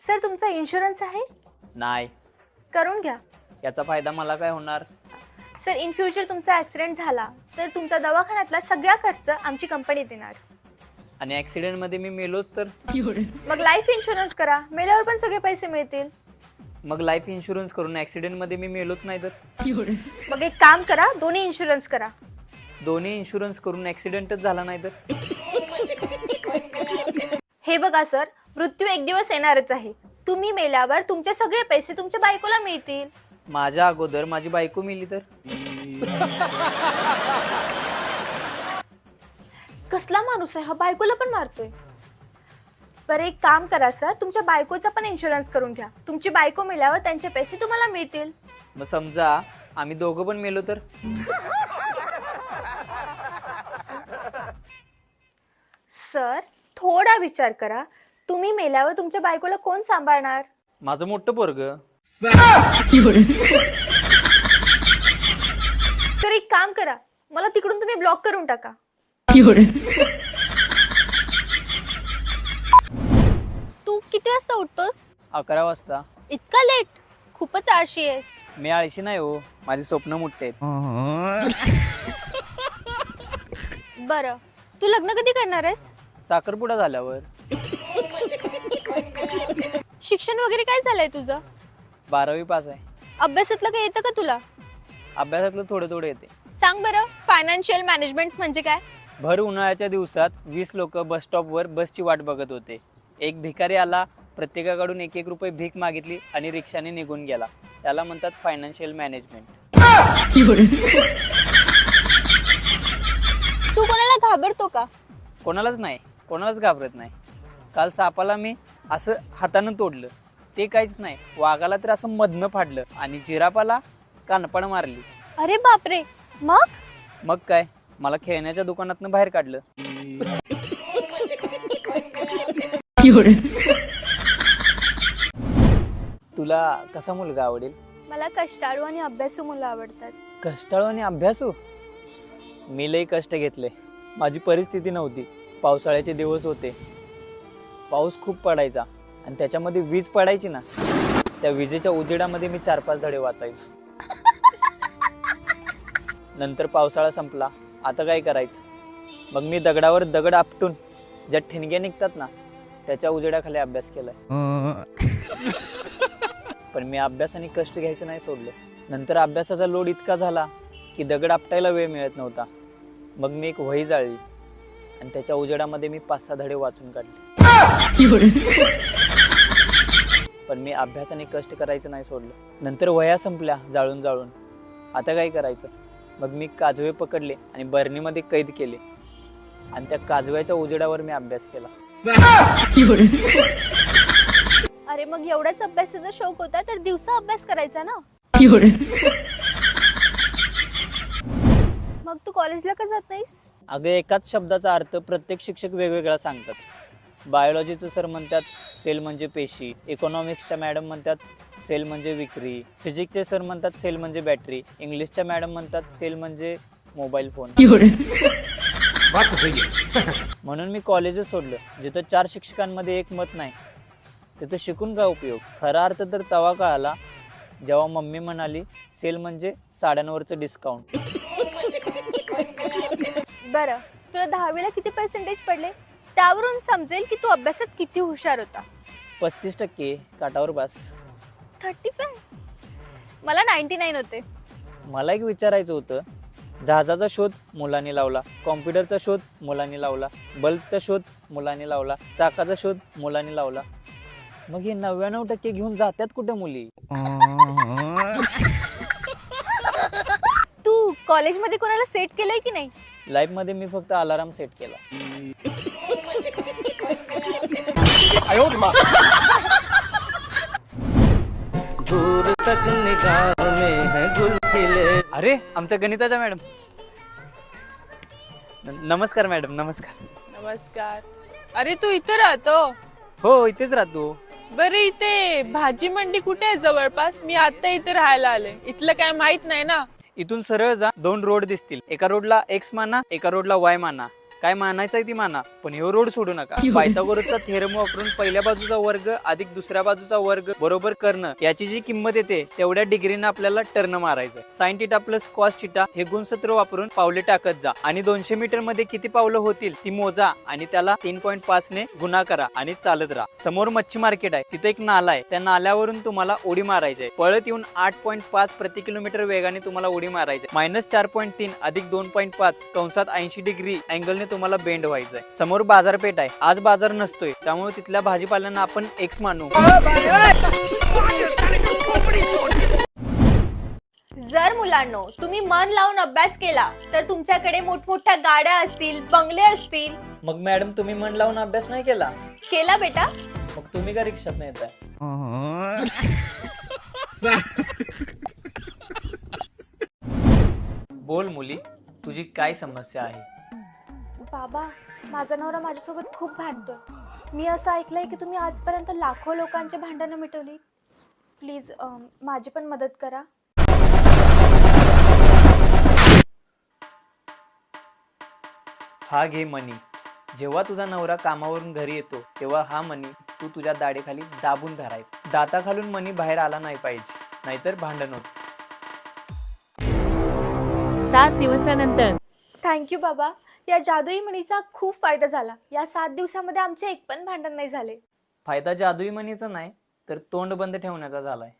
Sir तुमचा insurance आहे? नाही. करून घ्या. याचा फायदा मला काय होणार? सर इन फ्युचर तुमचा ॲक्सिडेंट झाला तर तुमचा दवाखान्यातला सगळा खर्च आमची कंपनी देणार. आणि ॲक्सिडेंटमध्ये मी मेलोच तर. मग लाईफ इन्शुरन्स करा. मेल्यावर पण सगळे पैसे मिळतील. मग लाईफ इन्शुरन्स करून ॲक्सिडेंटमध्ये मी मेलोच नाही तर. मग एक काम करा दोन्ही इन्शुरन्स करा. दोन्ही इन्शुरन्स करून ॲक्सिडेंटच झाला नाही तर. हे बघा सर मृत्यू एक दिवस येणारच आहे. तुम्ही मेल्यावर तुमचे सगळे पैसे तुमच्या बायकोला मिळतील. माझ्या अगोदर माझी बायको मिली तर. कसला माणूस आहे? हा बायकोला पण मारतोय. बरं एक काम करा सर. तुमच्या बायकोचा पण इन्शुरन्स करून घ्या. तुमची बायको मेल्यावर त्यांचे पैसे तुम्हाला मिळतील. मग समजा आम्ही दोघं पण मेलो तर? सर थोडा विचार करा. तुम्ही मेल्यावर तुमच्या बायकोला कोण सांभाळणार? माझं मोठं पोरग. सर एक काम करा. मला तिकडून तुम्ही ब्लॉक करून टाका. तू किती वाजता उठतोस? अकरा वाजता. इतका लेट खूपच आळशी आहेस. मी आळशी नाही हो. माझी स्वप्न मोठे आहेत. बरं. तू लग्न कधी करणार आहेस? साखरपुडा झाल्यावर. शिक्षण वगैरे काय झालंय तुझं? बारावी पास आहे. अभ्यासातलं काय येतं का तुला? अभ्यासातलं थोडं थोडं येते. सांग बरं फायनान्शियल मॅनेजमेंट म्हणजे काय? भर उन्हाळ्याच्या दिवसात वीस लोक बस स्टॉपवर बसची वाट बघत होते. एक भिकारी आला प्रत्येकाकडून एक एक रुपये भीक मागितली आणि रिक्षाने निघून गेला. त्याला म्हणतात फायनान्शियल मॅनेजमेंट तू कोणाला घाबरतो का? कोणालाच नाही कोणालाच घाबरत नाही. काल सापाला मी असं हातानं तोडलं. ते काहीच नाही. वाघाला तर असं मधनं फाडलं आणि जिरापाला कानपण मारली. अरे बापरे. मग? मग काय? मला खेळण्याच्या दुकानातनं बाहेर काढलं. तुला कसा मुलगा आवडेल? मला कष्टाळू आणि अभ्यासू मुलं आवडतात. कष्टाळू आणि अभ्यासू? मी लई कष्ट घेतले. माझी परिस्थिती नव्हती. पावसाळ्याचे दिवस होते. पाऊस खूप पडायचा आणि त्याच्यामध्ये वीज पडायची ना त्या विजेच्या उजेडामध्ये मी चार पाच धडे वाचायचो. नंतर पावसाळा संपला. आता काय करायचं? मग मी दगडावर दगड आपटून ज्या ठिणग्या निघतात ना त्याच्या उजेडाखाली अभ्यास केलाय. पण मी अभ्यास आणि कष्ट घ्यायचं नाही सोडलं. नंतर अभ्यासाचा लोड इतका झाला की दगड आपटायला वेळ मिळत नव्हता. मग मी एक वही जाळली आणि त्याच्या उजेडामध्ये मी पाच सहा धडे वाचून काढले. पण मी अभ्यास आणि कष्ट करायचं नाही सोडलं. नंतर वह्या संपल्या जाळून जाळून. आता काय करायचं? मग मी काजवे पकडले आणि बर्नीमध्ये कैद केले. आणि त्या काजव्याच्या उजेडावर मी अभ्यास केला. अरे मग एवढाच अभ्यासाचा शौक होता तर दिवसा अभ्यास करायचा ना? मग तू कॉलेजला का जात नाहीस? अगं एकाच शब्दाचा अर्थ प्रत्येक शिक्षक वेगवेगळा सांगतात. बायोलॉजीचं सर म्हणतात सेल म्हणजे पेशी. इकॉनॉमिक्सच्या मॅडम म्हणतात सेल म्हणजे विक्री. फिजिक्सचे सर म्हणतात सेल म्हणजे बॅटरी इंग्लिशच्या मॅडम म्हणतात सेल म्हणजे मोबाईल फोन म्हणून मी कॉलेजच सोडलं. जिथं चार शिक्षकांमध्ये एक मत नाही तिथं शिकून काय उपयोग? खरा अर्थ तर तवा का आला जेव्हा मम्मी म्हणाली सेल म्हणजे साड्यांवरचं डिस्काउंट बरं. तुला दहावीला किती पर्सेंटेज पडले? त्यावरून समजेल की तू अभ्यासात किती हुशार होता. पस्तीस टक्के काटावर बस. थर्टी फाय मला नाईन्टी नाईन होते. मला एक विचारायचं होतं. जहाजाचा शोध मुलांनी लावला कॉम्प्युटरचा शोध मुलांनी लावला बल्बचा शोध मुलांनी लावला चाकाचा शोध मुलांनी लावला. मग हे नव्याण्णव टक्के घेऊन जात्यात कुठं मुली? तू कॉलेजमध्ये कोणाला सेट केलंय की नाही? लाईफमध्ये मी फक्त अलाराम सेट केला. निगाह में है गुल खिले अरे आमच्या गणिताच्या मॅडम. न- नमस्कार मॅडम नमस्कार. नमस्कार. अरे तू इथे राहतो? हो इथेच राहतो. बरे इथे भाजी मंडी कुठे आहे जवळपास? मी आता इथे राहायला आले. इथलं काय माहीत नाही ना? इथून सरळ जा दोन रोड दिसतील. एका रोडला एक्स माना एका रोडला वाय माना. काय मानायचंय ती माना पण हे रोड सोडू नका. पायथागोरसचा थेरम वापरून पहिल्या बाजूचा वर्ग अधिक दुसऱ्या बाजूचा वर्ग बरोबर करणं याची जी किंमत येते तेवढ्या डिग्रीनं आपल्याला टर्न मारायचं. Sine theta plus cos theta हे गुणसूत्र वापरून पावले टाकत जा. आणि दोनशे मीटरमध्ये किती पावलं होतील ती मोजा आणि त्याला तीन पॉईंट पाच ने गुन्हा करा आणि चालत राहा. समोर मच्छी मार्केट आहे तिथे एक नाला आहे त्या नाल्यावरून तुम्हाला उडी मारायची आहे. पळत येऊन आठ पॉईंट पाच प्रति किलोमीटर वेगाने तुम्हाला उडी मारायची मायनस चार पॉईंट तीन अधिक दोन पॉईंट पाच कंसात ऐंशी डिग्री अँगलने तुम्हाला बेंड व्हायचंय. समोर बाजारपेठ आहे. आज बाजार नसतोय. त्यामुळे तिथल्या भाजीपाल्यांना आपण एक्स मानू. जर मुलांनो तुम्ही मन लावून अभ्यास केला तर तुमच्याकडे मोठमोठ्या गाड्या असतील बंगले असतील. मग मॅडम तुम्ही मन लावून अभ्यास नाही केला? केला बेटा. मग तुम्ही का रिक्षात नाही येताय? बोल मुली तुझी काय समस्या आहे? बाबा माझा नवरा माझ्यासोबत खूप भांडतोय. मी असं ऐकलंय की तुम्ही आजपर्यंत लाखो लोकांचे भांडणं मिटवली. प्लीज माझी पण मदत करा. हा घे मनी. जेव्हा तुझा नवरा कामावरून घरी येतो तेव्हा हा मनी तू तुझ्या दाढेखाली दाबून धरायचा. दाताखालून मनी बाहेर आला नाही पाहिजे नाहीतर भांडण होत. सात दिवसानंतर. थँक्यू बाबा. या जादुई म्हणीचा खूप फायदा झाला. या सात दिवसामध्ये आमचे एक पण भांडण नाही झाले. फायदा जादुई मनीचा नाही तर तोंड बंद ठेवण्याचा झालाय.